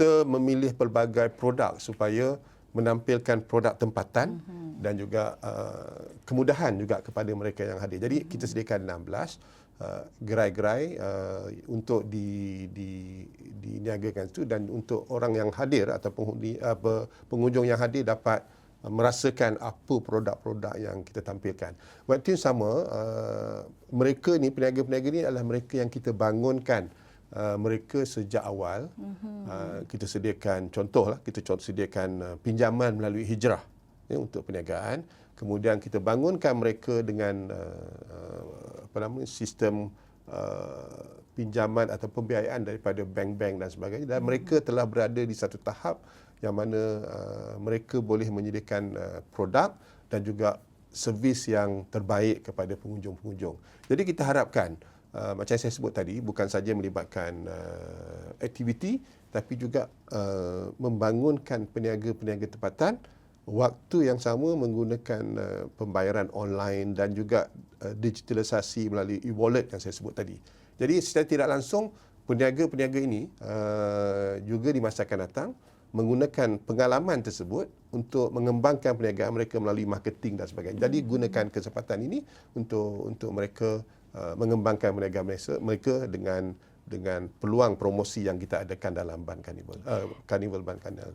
kita memilih pelbagai produk supaya menampilkan produk tempatan mm-hmm. dan juga uh, kemudahan juga kepada mereka yang hadir. Jadi mm-hmm. kita sediakan 16 uh, gerai-gerai uh, untuk di di diniagakan itu dan untuk orang yang hadir atau penghuni apa pengunjung yang hadir dapat uh, merasakan apa produk-produk yang kita tampilkan. Waktu yang sama uh, mereka ni peniaga-peniaga ni adalah mereka yang kita bangunkan Uh, mereka sejak awal mm-hmm. uh, kita sediakan contohlah kita contoh sediakan uh, pinjaman melalui hijrah ya, untuk perniagaan kemudian kita bangunkan mereka dengan uh, apa nama sistem uh, pinjaman atau pembiayaan daripada bank-bank dan sebagainya dan hmm. mereka telah berada di satu tahap yang mana uh, mereka boleh menyediakan uh, produk dan juga servis yang terbaik kepada pengunjung-pengunjung. Jadi kita harapkan uh, macam saya sebut tadi bukan saja melibatkan uh, aktiviti tapi juga uh, membangunkan peniaga-peniaga tempatan waktu yang sama menggunakan uh, pembayaran online dan juga uh, digitalisasi melalui e-wallet yang saya sebut tadi. Jadi secara tidak langsung peniaga-peniaga ini uh, juga di masa akan datang menggunakan pengalaman tersebut untuk mengembangkan perniagaan mereka melalui marketing dan sebagainya. Jadi gunakan kesempatan ini untuk untuk mereka uh, mengembangkan perniagaan mereka, mereka dengan dengan peluang promosi yang kita adakan dalam Ban Carnival, uh, Carnival Ban Carnival.